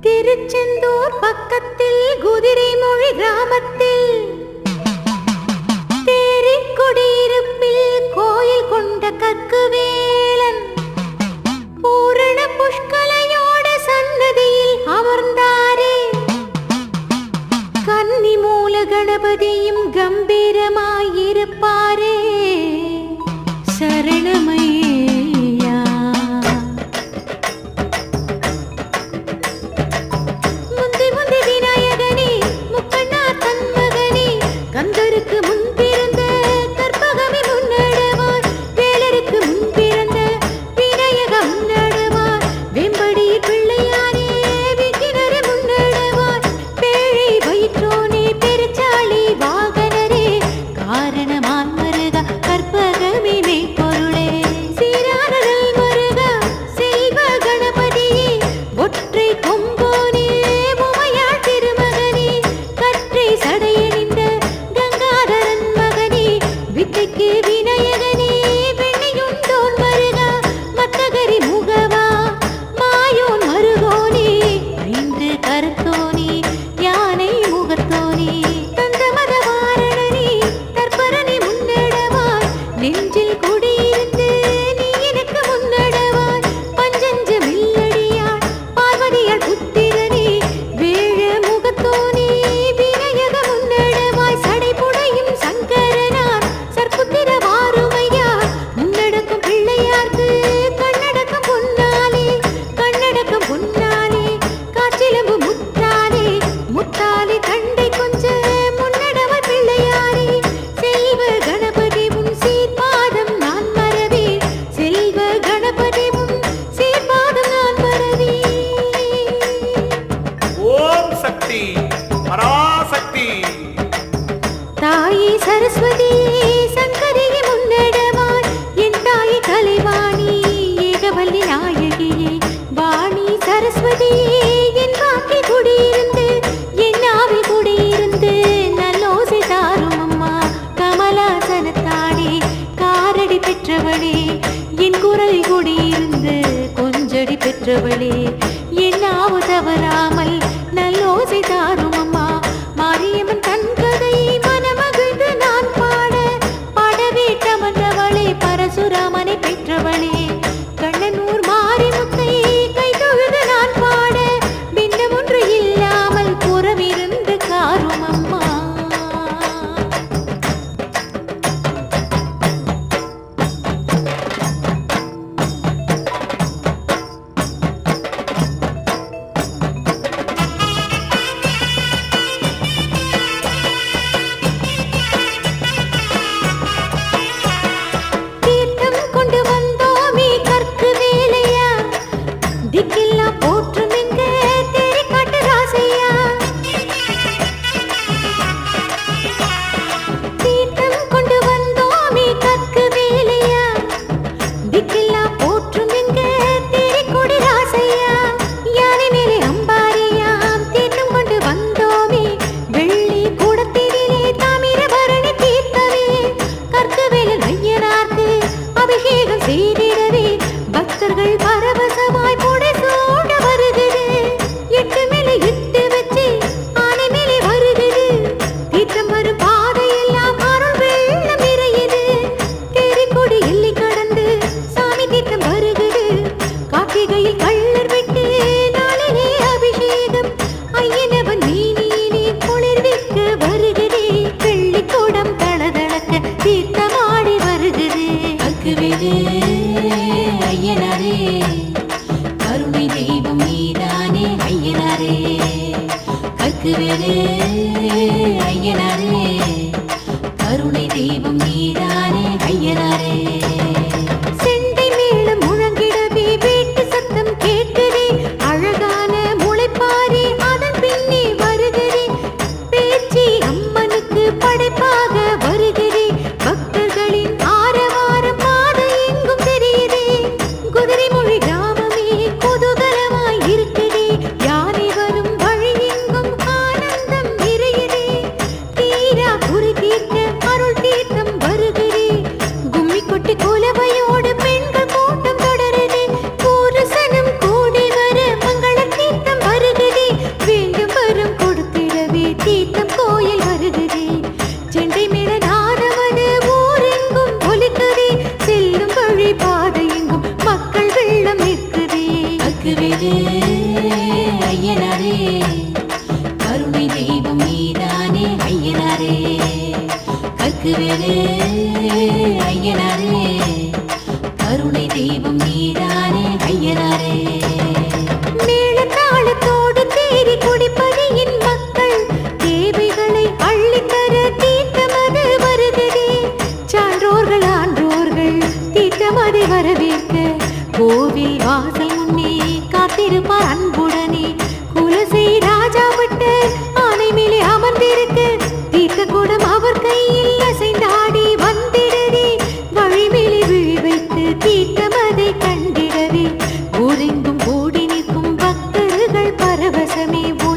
திருச்செந்தூர் பக்கத்தில் குதிரை மொழி கிராமத்தில். தேரிக்குடியிருப்பில் கோயில் கொண்ட கற்குவேலன். பூரண புஷ்கலையோட சன்னதியில் அமர்ந்தாரே. கன்னி மூல கணபதியும் கம்பீர் பெற்றவளே என் குரல் குடியிருந்து கொஞ்சடி பெற்றவளே என் ஆவு தவறா? இயேசுவிலே ஐயனார் கருணை தெய்வம் நீதானே ஐயனாரே. பக்தர்கள்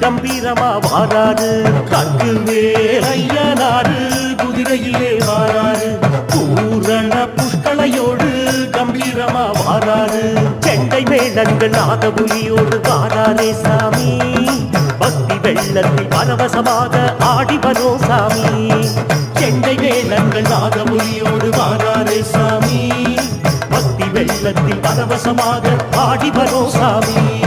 கம்பீரமா வாராரு கக்கு வேலையனாரு குதிரையிலே வாராரு பூரண புஷ்களையோடு கம்பீரமா வாராரு செண்டை மேளங்கள் நாதபுலியோடு வாராரே சாமி. பக்தி வெள்ளத்தில் பரவசமாக ஆடி வரும் சாமி. செண்டை மேளங்கள் நாதபுலியோடு வாராரே சாமி. பக்தி வெள்ளத்தில் பரவசமாக ஆடி வரும் சாமி.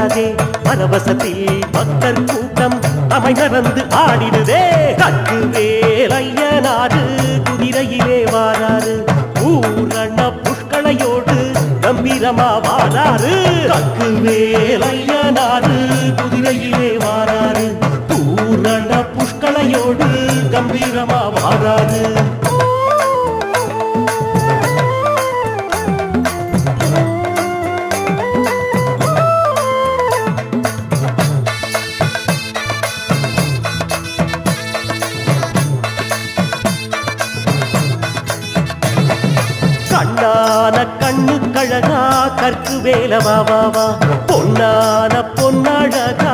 கண்கள் பரவசத்தில் பக்தர் கூட்டம் அமைநறந்து ஆடிடுதே. கற்கு வேலையனாரு குதிரையிலே வாராரு பூரண புஷ்களையோடு கம்பீரமா வாராரு கற்கு வேலையனாரு குதிரையிலே வாராரு பூரண புஷ்களையோடு கம்பீரமா வாராரு கற்கு வேல வாவாவா பொன்னான பொன்னழகா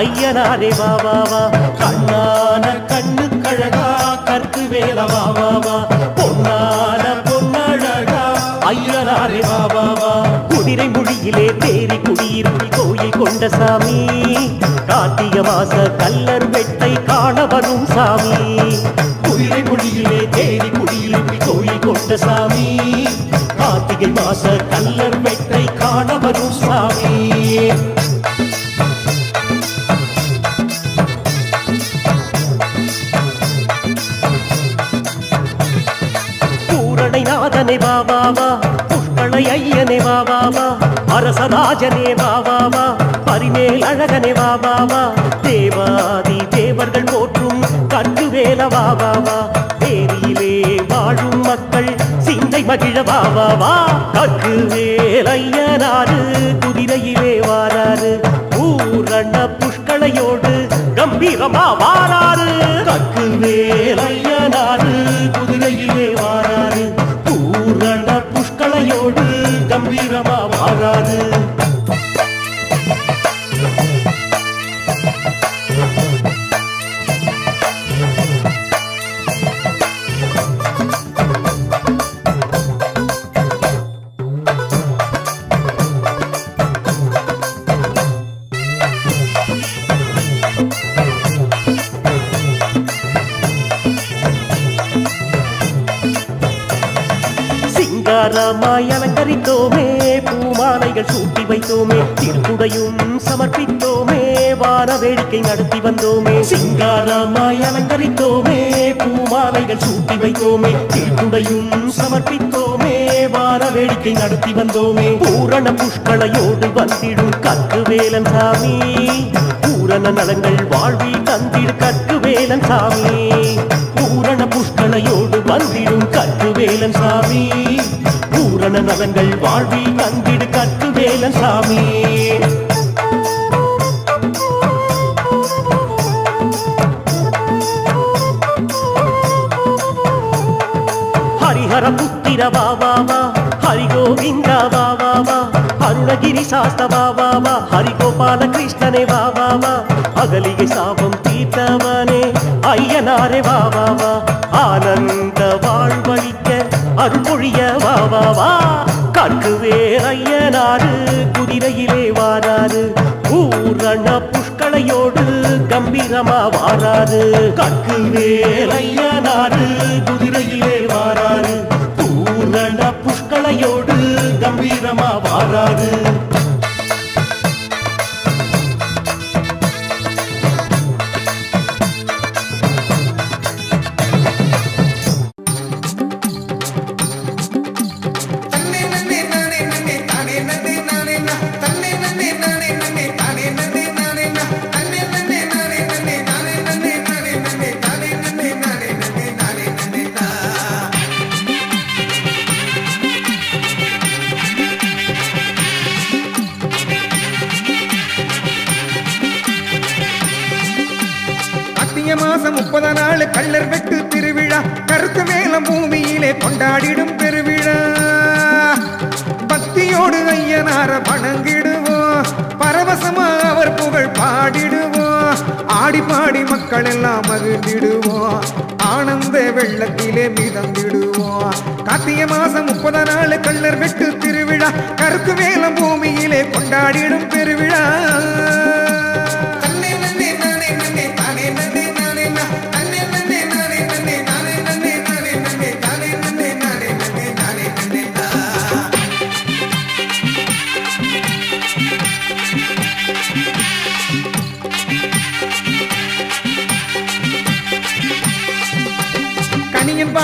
ஐயனாரே வாவாவா கண்ணான கண்ணு கழகா கற்கு வேல வாவாவா பொன்னான பொன்னழகா ஐயனாரே வாவாவா குதிரை மொழியிலே தேறி குடியிருப்பில் கோயில் கொண்ட சாமி. கார்த்திக வாச கல்லர் வெட்டை காண வரும் சாமி. குதிரை மொழியிலே தேடி குடியிருப்பில் கோயில் கொண்ட சாமி. கார்த்திகை மாச கல்லர் வெட்டை வரும் சுவாமி. பூரணை நாதனை பாபாவா புஷ்களை ஐயனே பாபாவா அரசராஜனே பாபாவா பரிமேல் அழகனே பாபாவா தேவாதி தேவர்கள் போற்றும் கட்டுவேல பாபாவா மகிழ வா வா கக்கு வேலையனாரு குதிரையிலே வாராரு பூரண புஷ்களையோடு கம்பீரமா வாராரு கக்கு வேலையனாரு குதிரையிலே வாராரு பூரண புஷ்களையோடு கம்பீரமா வாராரு சூட்டி வைத்தோமே திருக்குடையும் சமர்ப்பித்தோமே வான வேடிக்கை நடத்தி வந்தோமே சிங்காரமாய் அலங்கரித்தோமே பூமாலைகள் சூட்டி வைத்தோமே திருக்குடையும் சமர்ப்பித்தோமே வான வேடிக்கை நடத்தி வந்தோமே. பூரண புஷ்களையோடு வந்திடும் கற்கு வேலன் சாமி பூரண நலங்கள் வாழ்வில் தந்திடு கற்கு வேலன் சாமி பூரண புஷ்களையோடு வந்திடும் கற்கு வேலன் சாமி பூரண நலங்கள் வாழ்வில் தந்திடு கற்கு வேலன் சாமி ஹரிஹர புத்திர வா வா வா ஹரி கோவிந்த வா வா வா அருணகிரி சாஸ்த வா வா வா ஹரி கோபால கிருஷ்ணனே வா வா வா அகலிகை சாபம் தீர்த்தவனே ஐயனாரே வா வா வா ஆனந்த வாழ்வழிக்க அருள்மொழிய வா வா வா கற்கு வேறையனாரு குதிரையிலே வாராரு ஊரண புஷ்களையோடு கம்பீரமா வாராரு கற்கு வேலையனாரு குதிரையிலே வாராரு ஊரண புஷ்களையோடு கம்பீரமா வாராரு மாசம் முப்பது நாள் கள்ளர் வெட்டு திருவிழா கருத்து மேலம் பூமியிலே கொண்டாடிடும் பெருவிழா. ஐயனார வணங்கிடுவோம். பரவசமா அவர் புகழ் பாடிடுவோம். ஆடி பாடி மக்கள் எல்லாம் மகிழ்ந்திடுவோம். ஆனந்த வெள்ளத்திலே மிதந்திடுவோம். கார்த்திகை மாசம் முப்பது நாள் கள்ளர் வெட்டு திருவிழா. கருத்து மேலம் பூமியிலே கொண்டாடிடும் பெருவிழா.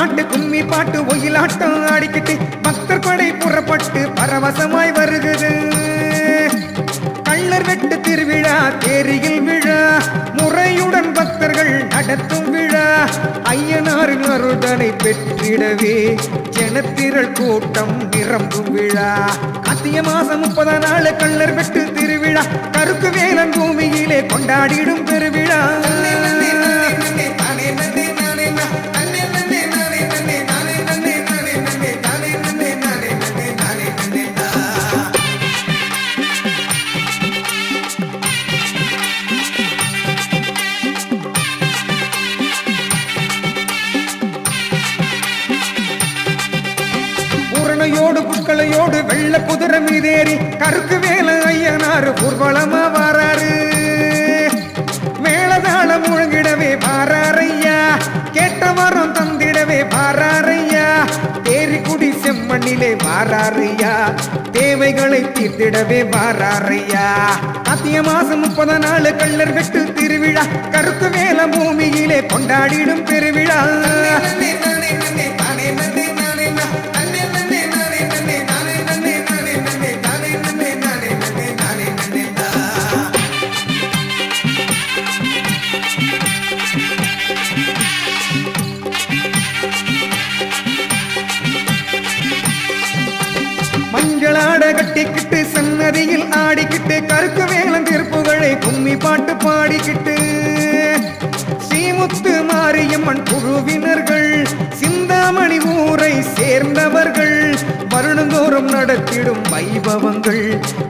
கனியன் பாட்டு கும்மி பாட்டு ஒயிலாட்டம் ஆடிக்கிட்டு பக்தர் படை புறப்பட்டு பரவசமாய் வருகுது. கள்ளர் வெட்டு திருவிழா தேரியில் விழா முறையுடன் பக்தர்கள் நடத்தும் விழா ஐயனாரின் அருள்தனை பெற்றிடவே ஜனத்திரள் கூட்டம் நிரம்பும் விழா. கார்த்திய மாசம் முப்பது நாள் கள்ளர் வெட்டு திருவிழா கருக்கு வேலன் பூமியிலே கொண்டாடிடும் பெருவிழா. பூரணையோடு வெள்ள குதிரை மீதேறி கருக்கு வேலை ஐயனாரு ஊர்வலமா வாராரு. மேளதாளம் முழங்கிடவே பாராரையா கேட்ட வரம் தந்திடவே பாராரையா தேரிக்குடி செம்மண்ணிலே வாராரையா தேவைகளை தீர்த்திடவே வாராரையா காத்திய மாசம் முப்பது நாள் கள்ளர் வெட்டு திருவிழா. கருக்கு வேல பூமியிலே கொண்டாடிடும் பெருவிழா.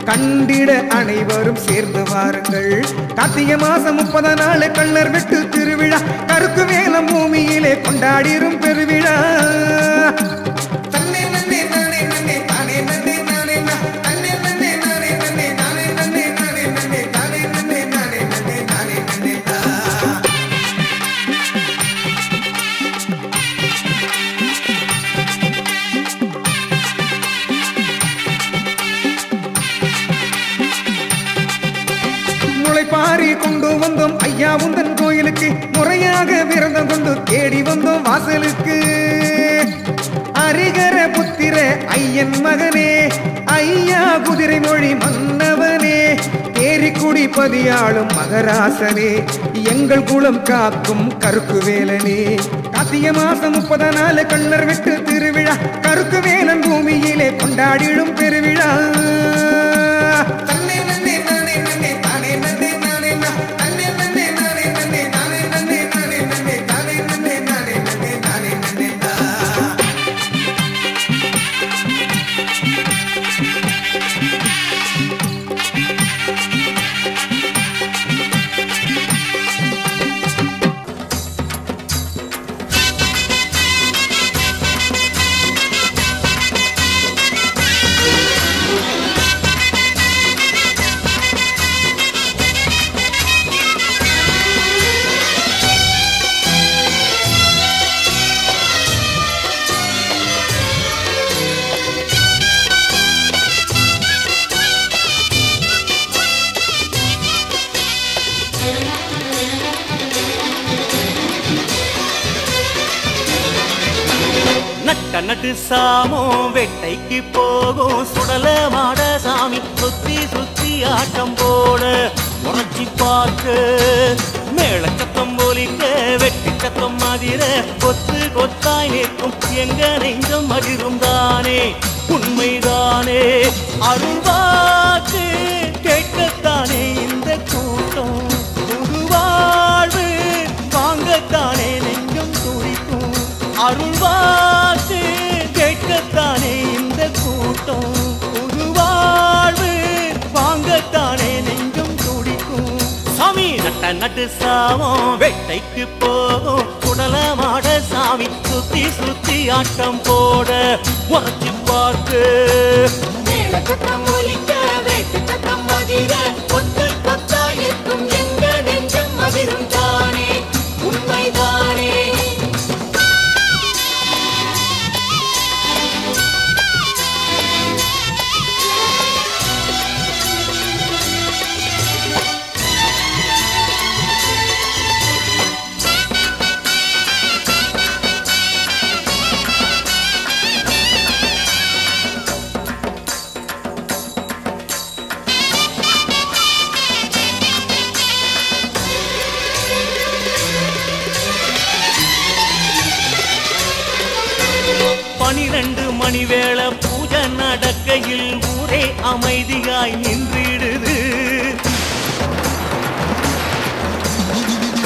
கண்டிட அனைவரும் சேர்ந்து வாருங்கள். கார்த்திகை மாசம் முப்பது நாள் கண்ணர் வெட்டு திருவிழா. கருக்கு வேலம் பூமியிலே கொண்டாடிரும் பெருவிழா. ஐயா உந்தன் கோயிலுக்கு முறையாக விரதம் கொண்டு தேடி வந்தோம் வாசலுக்கு. அரிகர புத்திர ஐயன் மகனே ஐயா குதிரை மொழி மன்னவனே தேரிக்குடி பதியாளும் மகராசனே எங்கள் குளம் காக்கும் கருக்கு வேலனே. கார்த்திகை மாசம் முப்பது நாள் கண்ணர் விட்டு திருவிழா கருக்கு வேலன் பூமியிலே கொண்டாடிடும் பெருவிழா. கண்ணட்டு சாமோ வெட்டைக்கு போகும். சுடல மாட சாமி சுத்தி சுத்தி ஆட்டம் போட உணர்ச்சி பார்த்து மேள சத்தம் போலிக்க வெட்டி சத்தம் மாதிர கொத்து கொத்தாய் நிற்கும். எங்க நெஞ்சம் மகிழும் தானே? உண்மைதானே? அருள்வாக்கு கேட்கத்தானே? இந்த கூட்டம் புதுவாழ்வு வாங்கத்தானே? நெஞ்சம் துடிக்கும் அருள்வா கூட்டம் புதுவாழ்வு வாங்கத்தானே நெஞ்சம் துடிக்கும். சாமி நட்ட நட்டு சாமம் வேட்டைக்கு போகும் குடல மாட சாமி சுத்தி சுத்தி ஆட்டம் போட உரைச்சி பார்த்து. ஒலிக்க, வேட்டுச்சத்தம் அதிர, கொத்து